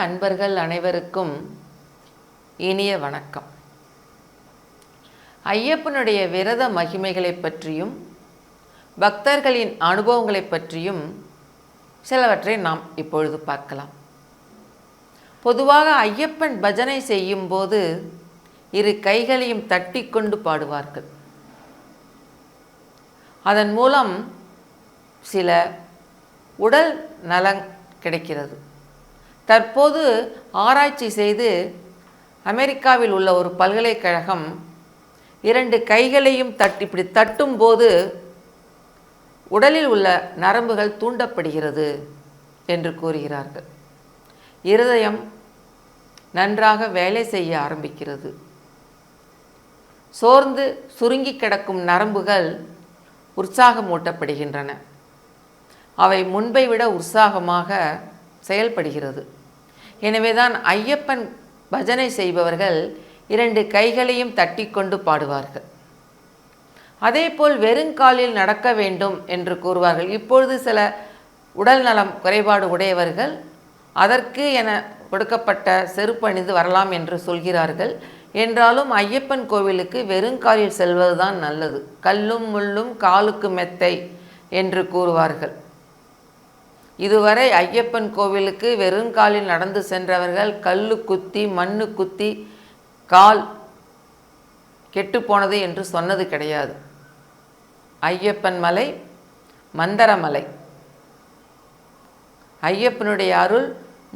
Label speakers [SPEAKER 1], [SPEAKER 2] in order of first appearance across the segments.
[SPEAKER 1] அன்பர்கள் அனைவருக்கும் இனிய வணக்கம். ஐயப்பனுடைய விரத மகிமைகளைப் பற்றியும் பக்தர்களின் அனுபவங்களைப் பற்றியும் சிலவற்றை நாம் இப்பொழுது பார்க்கலாம். பொதுவாக ஐயப்பன் பஜனை செய்யும்போது இரு கைகளையும் தட்டி கொண்டு பாடுவார்கள். அதன் மூலம் சில உடல் நலன் கிடைக்கிறது. தற்போது ஆராய்ச்சி செய்து அமெரிக்காவில் உள்ள ஒரு பல்கலைக்கழகம் இரண்டு கைகளையும் தட்டி இப்படி தட்டும்போது உடலில் உள்ள நரம்புகள் தூண்டப்படுகிறது என்று கூறுகிறார்கள். இருதயம் நன்றாக வேலை செய்ய ஆரம்பிக்கிறது. சோர்ந்து சுருங்கி கிடக்கும் நரம்புகள் உற்சாகமூட்டப்படுகின்றன. அவை முன்பை விட உற்சாகமாக செயல்படுகிறது. எனவேதான் ஐயப்பன் பஜனை செய்பவர்கள் இரண்டு கைகளையும் தட்டிக்கொண்டு பாடுவார்கள். அதேபோல் வெறுங்காலில் நடக்க வேண்டும் என்று கூறுவார்கள். இப்பொழுது சில உடல் நலம் குறைபாடு உடையவர்கள் அதற்கு என கொடுக்கப்பட்ட செருப்பு அணிந்து வரலாம் என்று சொல்கிறார்கள். என்றாலும் ஐயப்பன் கோவிலுக்கு வெறுங்காலில் செல்வதுதான் நல்லது. கல்லும் முள்ளும் காலுக்கு மெத்தை என்று கூறுவார்கள். இதுவரை ஐயப்பன் கோவிலுக்கு வெறுங்காலில் நடந்து சென்றவர்கள் கல்லு குத்தி மண்ணு குத்தி கால் கெட்டுப்போனது என்று சொன்னது கிடையாது. ஐயப்பன் மலை மந்தரமலை ஐயப்பனுடைய அருள்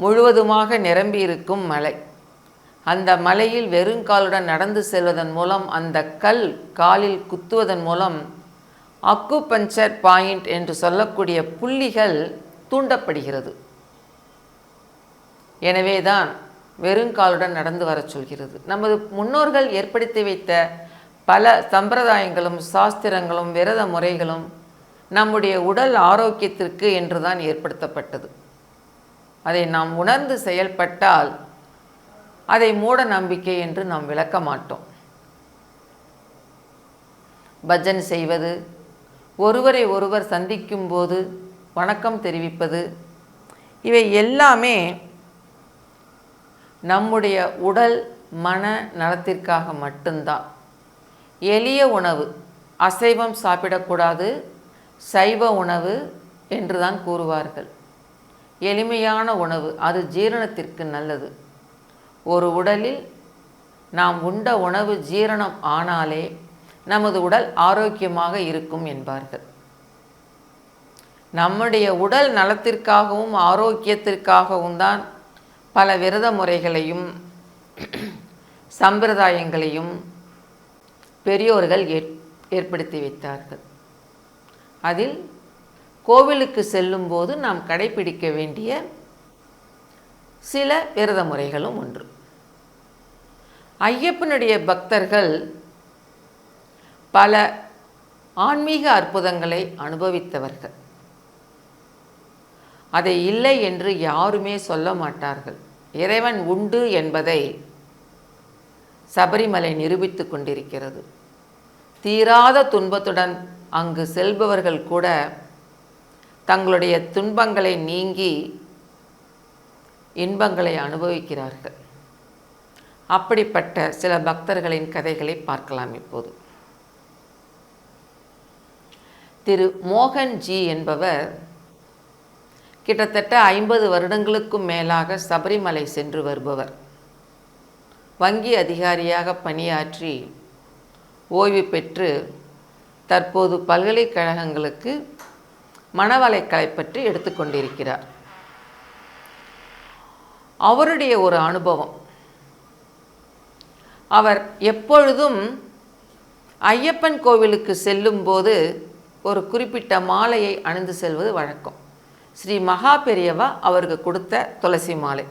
[SPEAKER 1] முழுவதுமாக நிரம்பி இருக்கும் மலை. அந்த மலையில் வெறுங்காலுடன் நடந்து செல்வதன் மூலம் அந்த கல் காலில் குத்துவதன் மூலம் அக்குபஞ்சர் பாயிண்ட் என்று சொல்லக்கூடிய புள்ளிகள் தூண்டப்படுகிறது. எனவேதான் வெறுங்காலுடன் நடந்து வரச் சொல்கிறது. நமது முன்னோர்கள் ஏற்படுத்தி வைத்த பல சம்பிரதாயங்களும் சாஸ்திரங்களும் விரத முறைகளும் நம்முடைய உடல் ஆரோக்கியத்திற்கு என்றுதான் ஏற்படுத்தப்பட்டது. அதை நாம் உணர்ந்து செயல்பட்டால் அதை மூட நம்பிக்கை என்று நாம் விளக்க மாட்டோம். பஜன் செய்வது ஒருவரை ஒருவர் சந்திக்கும் போது வணக்கம் தெரிவிப்பது. இவை எல்லாமே நம்முடைய உடல் மன நலத்திற்காக மட்டும்தான். எளிய உணவு அசைவம் சாப்பிடக்கூடாது சைவ உணவு என்று தான் கூறுவார்கள். எளிமையான உணவு அது ஜீரணத்திற்கு நல்லது. ஒரு உடலில் நாம் உண்ட உணவு ஜீரணம் ஆனாலே நமது உடல் ஆரோக்கியமாக இருக்கும் என்பார்கள். நம்முடைய உடல் நலத்திற்காகவும் ஆரோக்கியத்திற்காகவும் தான் பல விரத முறைகளையும் சம்பிரதாயங்களையும் பெரியோர்கள் ஏற் ஏற்படுத்தி வைத்தார்கள். அதில் கோவிலுக்கு செல்லும்போது நாம் கடைபிடிக்க வேண்டிய சில விரத முறைகளும் ஒன்று. ஐயப்பனுடைய பக்தர்கள் பல ஆன்மீக அற்புதங்களை அனுபவித்தவர்கள். அதை இல்லை என்று யாருமே சொல்ல மாட்டார்கள். இறைவன் உண்டு என்பதை சபரிமலை நிரூபித்து கொண்டிருக்கிறது. தீராத துன்பத்துடன் அங்கு செல்பவர்கள் கூட தங்களுடைய துன்பங்களை நீங்கி இன்பங்களை அனுபவிக்கிறார்கள். அப்படிப்பட்ட சில பக்தர்களின் கதைகளை பார்க்கலாம் இப்போது. திரு மோகன் ஜி என்பவர் கிட்டத்தட்ட ஐம்பது வருடங்களுக்கும் மேலாக சபரிமலை சென்று வருபவர். வங்கி அதிகாரியாக பணியாற்றி ஓய்வு பெற்று தற்போது பல்கலைக்கழகங்களுக்கு மணவலைக்கலை பற்றி எடுத்துக்கொண்டிருக்கிறார் அவருடைய ஒரு அனுபவம். அவர் எப்பொழுதும் ஐயப்பன் கோவிலுக்கு செல்லும்போது ஒரு குறிப்பிட்ட மாலையை அணிந்து செல்வது வழக்கம். ஸ்ரீ மகா பெரியவா அவருக்கு கொடுத்த துளசி மாலை.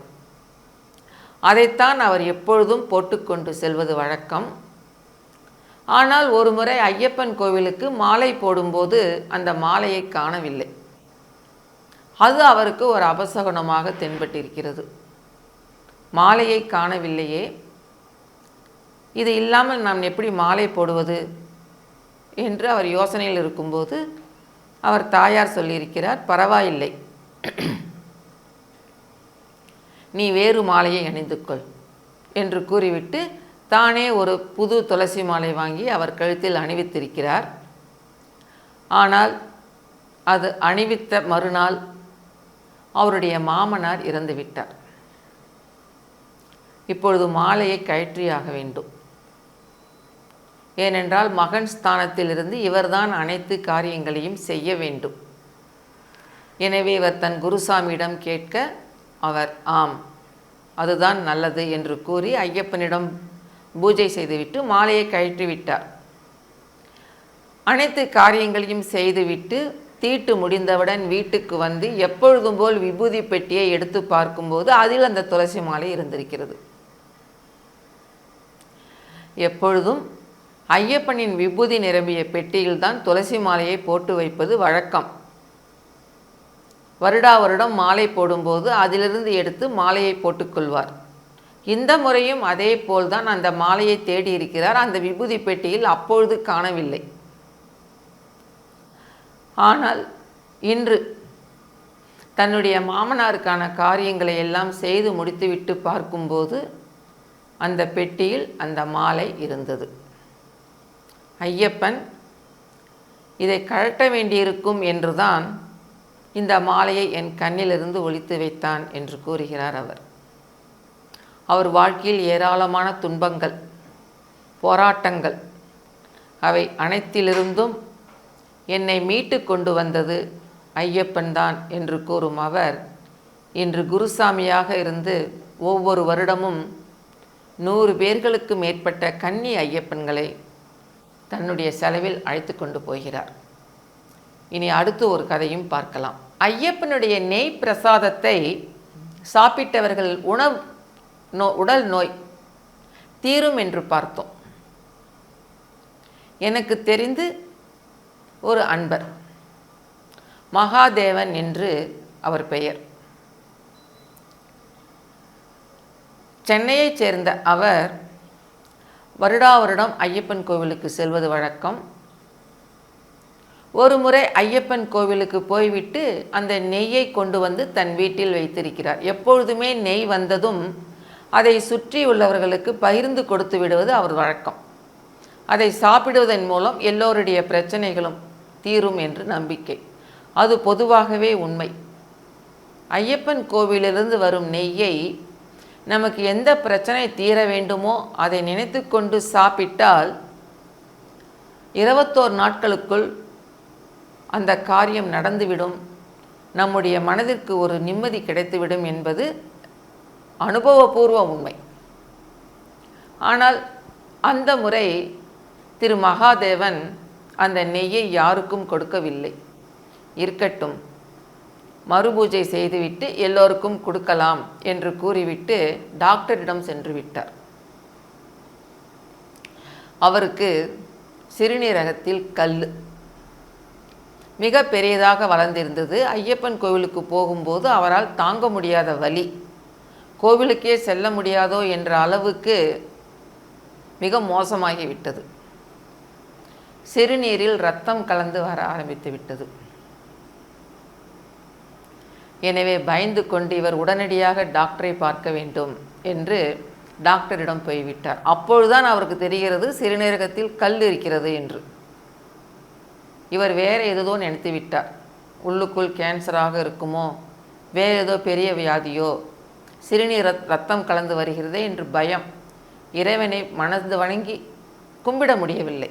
[SPEAKER 1] அதைத்தான் அவர் எப்பொழுதும் போட்டுக்கொண்டு செல்வது வழக்கம். ஆனால் ஒரு முறை ஐயப்பன் கோவிலுக்கு மாலை போடும்போது அந்த மாலையை காணவில்லை. அது அவருக்கு ஒரு அபசகுணமாக தென்பட்டிருக்கிறது. மாலையை காணவில்லையே. இது இல்லாமல் நாம் எப்படி மாலை போடுவது? என்று அவர் யோசனையில் இருக்கும்போது அவர் தாயார் சொல்லியிருக்கிறார் பரவாயில்லை. நீ வேறு மாலையை அணிந்து கொள் என்று கூறிவிட்டு தானே ஒரு புது துளசி மாலை வாங்கி அவர் கழுத்தில் அணிவித்திருக்கிறார். ஆனால் அது அணிவித்த மறுநாள் அவருடைய மாமனார் இறந்துவிட்டார். இப்பொழுது மாலையை கயற்றியாக வேண்டும். ஏனென்றால் மகன் ஸ்தானத்திலிருந்து இவர்தான் அனைத்து காரியங்களையும் செய்ய வேண்டும். எனவே இவர் தன் குருசாமியிடம் கேட்க அவர் ஆம் அதுதான் நல்லது என்று கூறி ஐயப்பனிடம் பூஜை செய்துவிட்டு மாலையை கழற்றி விட்டார். அனைத்து காரியங்களையும் செய்துவிட்டு தீட்டு முடிந்தவுடன் வீட்டுக்கு வந்து எப்பொழுதும் போல் விபூதி பெட்டியை எடுத்து பார்க்கும்போது அதில் அந்த துளசி மாலை இருந்திருக்கிறது. எப்பொழுதும் ஐயப்பனின் விபூதி நிரம்பிய பெட்டியில்தான் துளசி மாலையை போட்டு வைப்பது வழக்கம். வருடா வருடம் மாலை போடும்போது அதிலிருந்து எடுத்து மாலையை போட்டுக்கொள்வார். இந்த முறையும் அதே போல்தான் அந்த மாலையை தேடி இருக்கிறார். அந்த விபூதி பெட்டியில் அப்பொழுது காணவில்லை. ஆனால் இன்று தன்னுடைய மாமனாருக்கான காரியங்களை எல்லாம் செய்து முடித்துவிட்டு பார்க்கும்போது அந்த பெட்டியில் அந்த மாலை இருந்தது. ஐயப்பன் இதை கழட்ட வேண்டியிருக்கும் என்றுதான் இந்த மாலையை என் கண்ணிலிருந்து ஒழித்து வைத்தான் என்று கூறுகிறார் அவர். அவர் வாழ்க்கையில் ஏராளமான துன்பங்கள் போராட்டங்கள் அவை அனைத்திலிருந்தும் என்னை மீட்டு கொண்டு வந்தது ஐயப்பன்தான் என்று கூறும் அவர் இன்று குருசாமியாக இருந்து ஒவ்வொரு வருடமும் நூறு பேர்களுக்கு மேற்பட்ட கன்னி ஐயப்பன்களை தன்னுடைய செலவில் அழைத்து கொண்டு போகிறார். இனி அடுத்து ஒரு கதையும் பார்க்கலாம். ஐயப்பனுடைய நெய் பிரசாதத்தை சாப்பிட்டவர்கள் உணவு நோ உடல் நோய் தீரும் என்று பார்த்தோம். எனக்கு தெரிந்து ஒரு அன்பர் மகாதேவன் என்று அவர் பெயர். சென்னையைச் சேர்ந்த அவர் வருடா வருடம் ஐயப்பன் கோவிலுக்கு செல்வது வழக்கம். ஒரு முறை ஐயப்பன் கோவிலுக்கு போய்விட்டு அந்த நெய்யை கொண்டு வந்து தன் வீட்டில் வைத்திருக்கிறார். எப்பொழுதுமே நெய் வந்ததும் அதை சுற்றி உள்ளவர்களுக்கு பகிர்ந்து கொடுத்து விடுவது அவர் வழக்கம். அதை சாப்பிடுவதன் மூலம் எல்லோருடைய பிரச்சனைகளும் தீரும் என்று நம்பிக்கை. அது பொதுவாகவே உண்மை. ஐயப்பன் கோவிலிருந்து வரும் நெய்யை நமக்கு எந்த பிரச்சனை தீர வேண்டுமோ அதை நினைத்து கொண்டு சாப்பிட்டால் இருபத்தோரு நாட்களுக்குள் அந்த காரியம் நடந்துவிடும். நம்முடைய மனதிற்கு ஒரு நிம்மதி கிடைத்துவிடும் என்பது அனுபவபூர்வ உண்மை. ஆனால் அந்த முறை திரு மகாதேவன் அந்த நெய்யை யாருக்கும் கொடுக்கவில்லை. இருக்கட்டும். மறுபூஜை செய்துவிட்டு எல்லோருக்கும் கொடுக்கலாம் என்று கூறிவிட்டு டாக்டரிடம் சென்று விட்டார் அவருக்கு சிறுநீரகத்தில் கல் மிக பெரியதாக வளர்ந்திருந்தது. ஐயப்பன் கோவிலுக்கு போகும்போது அவரால் தாங்க முடியாத வலி கோவிலுக்கே செல்ல முடியாதோ என்ற அளவுக்கு மிக மோசமாகிவிட்டது. சிறுநீரில் ரத்தம் கலந்து வர ஆரம்பித்து விட்டது எனவே பயந்து கொண்டு இவர் உடனடியாக டாக்டரை பார்க்க வேண்டும் என்று டாக்டரிடம் போய்விட்டார். அப்பொழுதுதான் அவருக்கு தெரிகிறது சிறுநீரகத்தில் கல் இருக்கிறது என்று. இவர் வேறு ஏதோ நினைத்து விட்டார். உள்ளுக்குள் கேன்சராக இருக்குமோ வேறு ஏதோ பெரிய வியாதியோ சிறுநீர் ரத்தம் கலந்து வருகிறதே என்று பயம். இறைவனை மனது வணங்கி கும்பிட முடியவில்லை.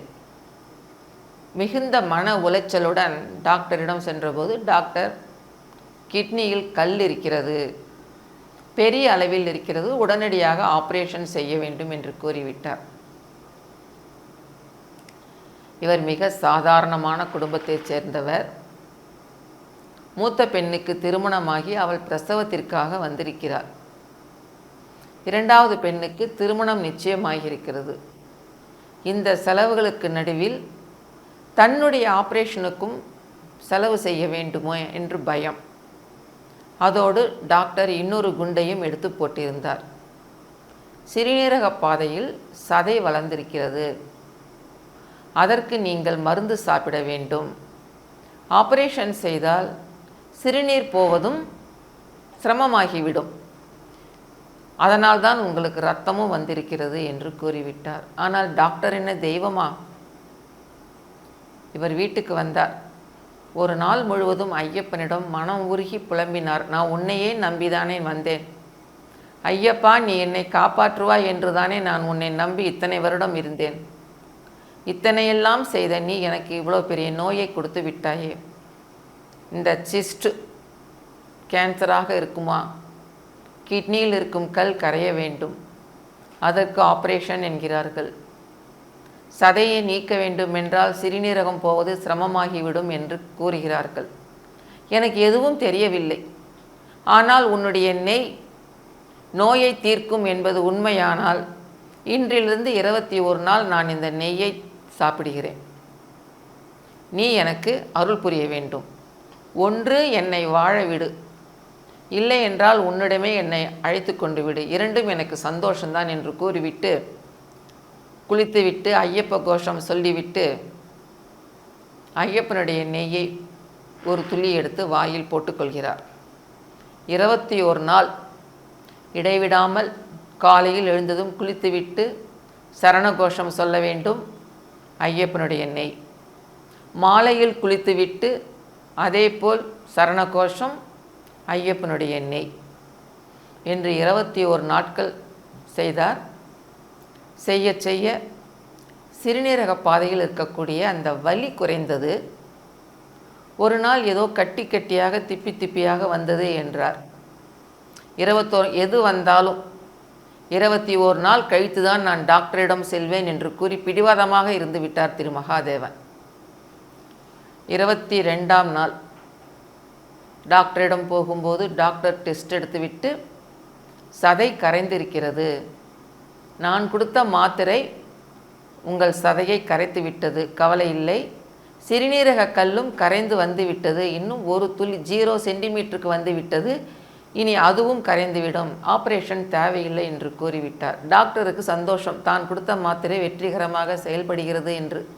[SPEAKER 1] மிகுந்த மன உளைச்சலுடன் டாக்டரிடம் சென்றபோது டாக்டர் கிட்னியில் கல் இருக்கிறது பெரிய அளவில் இருக்கிறது உடனடியாக ஆப்ரேஷன் செய்ய வேண்டும் என்று கூறிவிட்டார். இவர் மிக சாதாரணமான குடும்பத்தைச் சேர்ந்தவர். மூத்த பெண்ணுக்கு திருமணமாகி அவள் பிரசவத்திற்காக வந்திருக்கிறார். இரண்டாவது பெண்ணுக்கு திருமணம் நிச்சயமாகியிருக்கிறது. இந்த செலவுகளுக்கு நடுவில் தன்னுடைய ஆப்ரேஷனுக்கும் செலவு செய்ய வேண்டுமோ என்று பயம். அதோடு டாக்டர் இன்னொரு குண்டையும் எடுத்து போட்டிருந்தார். சிறுநீரக பாதையில் சதை வளர்ந்திருக்கிறது. அதற்கு நீங்கள் மருந்து சாப்பிட வேண்டும். ஆபரேஷன் செய்தால் சிறுநீர் போவதும் சிரமமாகிவிடும். அதனால் தான் உங்களுக்கு ரத்தமும் வந்திருக்கிறது என்று கூறிவிட்டார். ஆனால் டாக்டர் என்ன தெய்வமா? இவர் வீட்டுக்கு வந்தார். ஒரு நாள் முழுவதும் ஐயப்பனிடம் மனம் உருகி புலம்பினார். நான் உன்னையே நம்பிதானே வந்தேன். ஐயப்பா நீ என்னை காப்பாற்றுவாய் என்றுதானே நான் உன்னை நம்பி இத்தனை வருடம் இருந்தேன். இத்தனையெல்லாம் செய்த நீ எனக்கு இவ்வளோ பெரிய நோயை கொடுத்து விட்டாயே. இந்த சிஸ்ட் கேன்சராக இருக்குமா? கிட்னியில் இருக்கும் கல் கரைய வேண்டும். அதற்கு ஆப்ரேஷன் என்கிறார்கள். சதையை நீக்க வேண்டும் என்றால் சிறுநீரகம் போவது சிரமமாகிவிடும் என்று கூறுகிறார்கள். எனக்கு எதுவும் தெரியவில்லை. ஆனால் உன்னுடைய நெய் நோயை தீர்க்கும் என்பது உண்மையானால் இன்றிலிருந்து இருபத்தி ஒரு நாள் நான் இந்த நெய்யை சாப்பிடுகிறேன். நீ எனக்கு அருள் புரிய வேண்டும். ஒன்று என்னை வாழ விடு. இல்லை என்றால் உன்னிடமே என்னை அழைத்து கொண்டு விடு. இரண்டும் எனக்கு சந்தோஷம்தான் என்று கூறிவிட்டு குளித்துவிட்டு ஐயப்ப கோஷம் சொல்லிவிட்டு ஐயப்பனுடைய நெய்யை ஒரு துளி எடுத்து வாயில் போட்டுக்கொள்கிறார். இருபத்தி ஒரு நாள் இடைவிடாமல் காலையில் எழுந்ததும் குளித்துவிட்டு சரண கோஷம் சொல்ல வேண்டும் ஐயப்பனுடைய நெய். மாலையில் குளித்துவிட்டு அதேபோல் சரண கோஷம் ஐயப்பனுடைய நெய் என்று இருபத்தி ஒரு நாட்கள் செய்தார். செய்ய செய்ய சிறுநீரக பாதையில் இருக்கக்கூடிய அந்த வலி குறைந்தது. ஒரு நாள் ஏதோ கட்டி கட்டியாக திப்பி திப்பியாக வந்தது என்றார். இருபத்தோ எது வந்தாலும் இருபத்தி ஓர் நாள் கழித்து தான் நான் டாக்டரிடம் செல்வேன் என்று கூறி பிடிவாதமாக இருந்து விட்டார் திரு மகாதேவன். இருபத்தி ரெண்டாம் நாள் டாக்டரிடம் போகும்போது டாக்டர் டெஸ்ட் எடுத்துவிட்டு சதை கரைந்திருக்கிறது. நான் கொடுத்த மாத்திரை உங்கள் சதையை கரைத்து விட்டது. கவலை இல்லை. சிறுநீரக கல்லும் கரைந்து வந்து விட்டது. இன்னும் ஒரு துளி ஜீரோ சென்டிமீட்டருக்கு வந்து விட்டது. இனி அதுவும் கரைந்துவிடும். ஆப்ரேஷன் தேவையில்லை என்று கூறிவிட்டார். டாக்டருக்கு சந்தோஷம். தான் கொடுத்த மாத்திரை வெற்றிகரமாக செயல்படுகிறது என்று.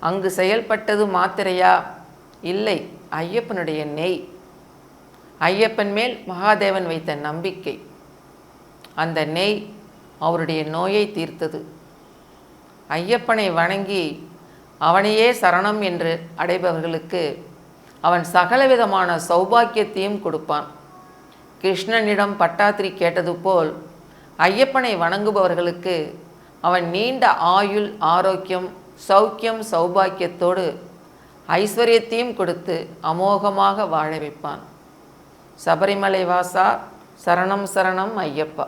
[SPEAKER 1] அங்கு செயல்பட்டது மாத்திரையா? இல்லை. ஐயப்பனுடைய நெய். ஐயப்பன் மேல் மகாதேவன் வைத்த நம்பிக்கை. அந்த நெய் அவருடைய நோயை தீர்த்தது. ஐயப்பனை வணங்கி அவனையே சரணம் என்று அடைபவர்களுக்கு அவன் சகலவிதமான சௌபாக்கியத்தையும் கொடுப்பான். கிருஷ்ணனிடம் பட்டாத்திரி கேட்டது போல் ஐயப்பனை வணங்குபவர்களுக்கு அவன் நீண்ட ஆயுள் ஆரோக்கியம் சௌக்கியம் சௌபாக்கியத்தோடு ஐஸ்வர்யத்தையும் கொடுத்து அமோகமாக வாழ வைப்பான். சபரிமலை வாசா சரணம் சரணம் ஐயப்பா.